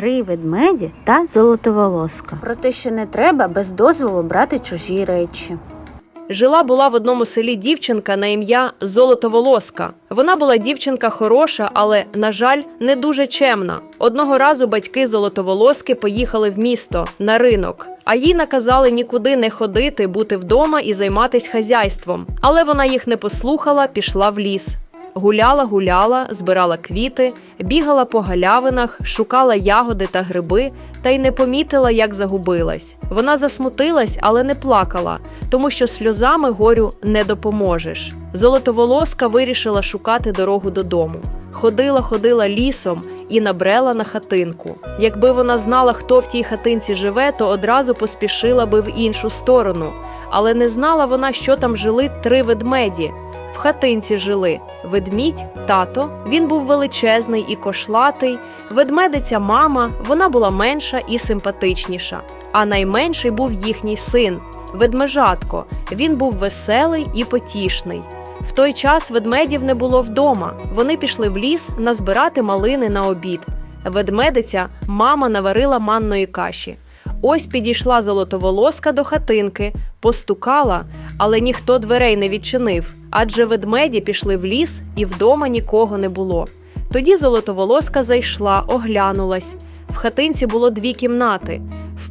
Три ведмеді та золотоволоска. Про те, що не треба без дозволу брати чужі речі. Жила була в одному селі дівчинка на ім'я Золотоволоска. Вона була дівчинка хороша, але, на жаль, не дуже чемна. Одного разу батьки Золотоволоски поїхали в місто на ринок, а їй наказали нікуди не ходити, бути вдома і займатись хазяйством. Але вона їх не послухала, пішла в ліс. Гуляла, гуляла, збирала квіти, бігала по галявинах, шукала ягоди та гриби, та й не помітила, як загубилась. Вона засмутилась, але не плакала, тому що сльозами горю не допоможеш. Золотоволоска вирішила шукати дорогу додому. Ходила, ходила лісом і набрела на хатинку. Якби вона знала, хто в тій хатинці живе, то одразу поспішила би в іншу сторону. Але не знала вона, що там жили три ведмеді. В хатинці жили ведмідь, тато. Він був величезний і кошлатий. Ведмедиця мама, вона була менша і симпатичніша. А найменший був їхній син ведмежатко. Він був веселий і потішний. В той час ведмедів не було вдома. Вони пішли в ліс назбирати малини на обід. Ведмедиця мама наварила манної каші. Ось підійшла золотоволоска до хатинки, постукала, але ніхто дверей не відчинив, адже ведмеді пішли в ліс і вдома нікого не було. Тоді золотоволоска зайшла, оглянулась. В хатинці було дві кімнати.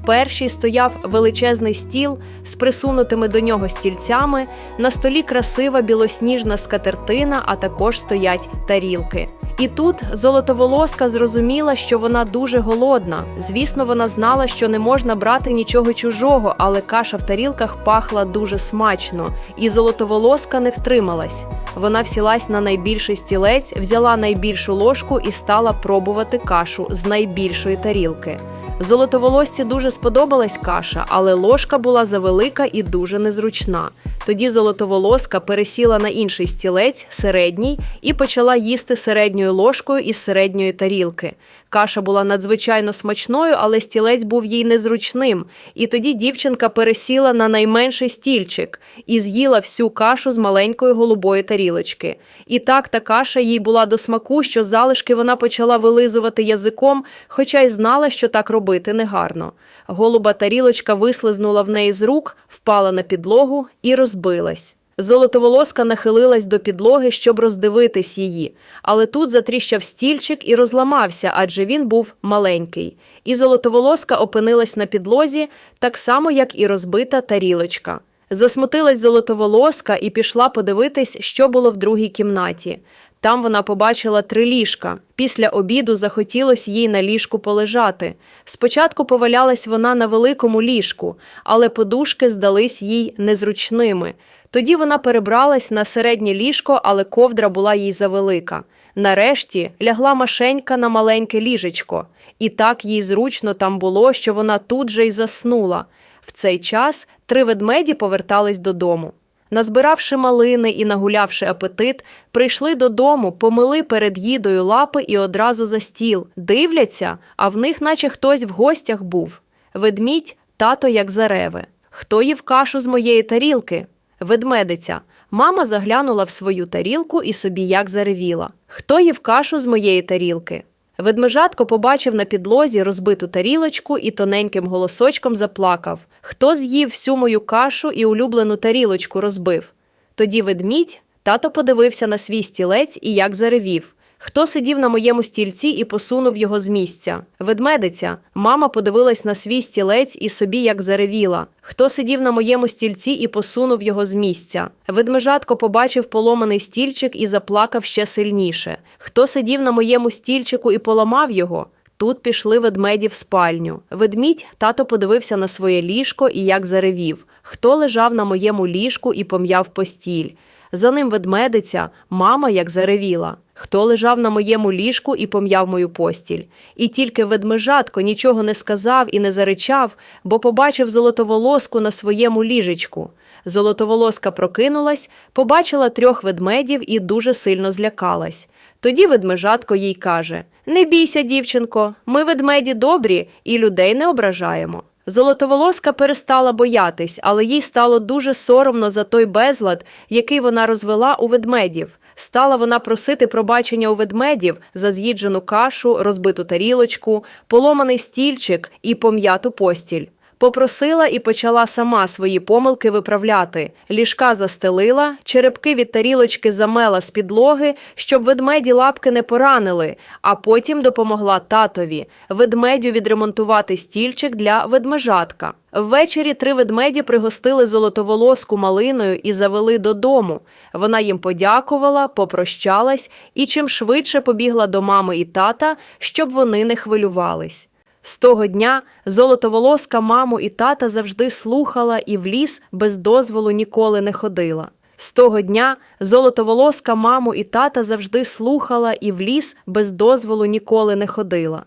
Першій стояв величезний стіл з присунутими до нього стільцями, на столі красива білосніжна скатертина, а також стоять тарілки. І тут золотоволоска зрозуміла, що вона дуже голодна. Звісно, вона знала, що не можна брати нічого чужого, але каша в тарілках пахла дуже смачно, і золотоволоска не втрималась. Вона всілась на найбільший стілець, взяла найбільшу ложку і стала пробувати кашу з найбільшої тарілки. Золотоволосці дуже сподобалась каша, але ложка була завелика і дуже незручна. Тоді золотоволоска пересіла на інший стілець, середній, і почала їсти середньою ложкою із середньої тарілки. Каша була надзвичайно смачною, але стілець був їй незручним. І тоді дівчинка пересіла на найменший стільчик і з'їла всю кашу з маленької голубої тарілочки. І так та каша їй була до смаку, що залишки вона почала вилизувати язиком, хоча й знала, що так робити негарно. Голуба тарілочка вислизнула в неї з рук, впала на підлогу і розбилась. Золотоволоска нахилилась до підлоги, щоб роздивитись її, але тут затріщав стільчик і розламався, адже він був маленький. І золотоволоска опинилась на підлозі, так само, як і розбита тарілочка. Засмутилась золотоволоска і пішла подивитись, що було в другій кімнаті. Там вона побачила три ліжка. Після обіду захотілось їй на ліжку полежати. Спочатку повалялась вона на великому ліжку, але подушки здались їй незручними. Тоді вона перебралась на середнє ліжко, але ковдра була їй завелика. Нарешті лягла машенька на маленьке ліжечко, і так їй зручно там було, що вона тут же й заснула. В цей час три ведмеді повертались додому. Назбиравши малини і нагулявши апетит, прийшли додому, помили перед їдою лапи і одразу за стіл. Дивляться, а в них, наче хтось в гостях був. Ведмідь, тато як зареви. Хто їв кашу з моєї тарілки? Ведмедиця. Мама заглянула в свою тарілку і собі як заревіла. Хто їв кашу з моєї тарілки? Ведмежатко побачив на підлозі розбиту тарілочку і тоненьким голосочком заплакав Хто з'їв всю мою кашу і улюблену тарілочку розбив? Тоді ведмідь, тато подивився на свій стілець і як заревів. Хто сидів на моєму стільці і посунув його з місця? Ведмедиця. Мама подивилась на свій стілець і собі як заревіла. Хто сидів на моєму стільці і посунув його з місця? Ведмежатко побачив поломаний стільчик і заплакав ще сильніше. Хто сидів на моєму стільчику і поламав його? Тут пішли ведмеді в спальню. Ведмідь тато подивився на своє ліжко і як заревів. Хто лежав на моєму ліжку і пом'яв постіль? За ним ведмедиця, мама як заревіла. Хто лежав на моєму ліжку і пом'яв мою постіль. І тільки ведмежатко нічого не сказав і не заричав, бо побачив золотоволоску на своєму ліжечку. Золотоволоска прокинулась, побачила трьох ведмедів і дуже сильно злякалась. Тоді ведмежатко їй каже: Не бійся, дівчинко, ми ведмеді добрі і людей не ображаємо. Золотоволоска перестала боятись, але їй стало дуже соромно за той безлад, який вона розвела у ведмедів. Стала вона просити пробачення у ведмедів за з'їджену кашу, розбиту тарілочку, поломаний стільчик і пом'яту постіль. Попросила і почала сама свої помилки виправляти. Ліжка застелила, черепки від тарілочки замела з підлоги, щоб ведмеді лапки не поранили, а потім допомогла татові ведмедю відремонтувати стільчик для ведмежатка. Ввечері три ведмеді пригостили золотоволоску малиною і завели додому. Вона їм подякувала, попрощалась і чим швидше побігла до мами і тата, щоб вони не хвилювались. З того дня золотоволоска маму і тата завжди слухала і в ліс без дозволу ніколи не ходила. З того дня золотоволоска маму і тата завжди слухала і в ліс без дозволу ніколи не ходила.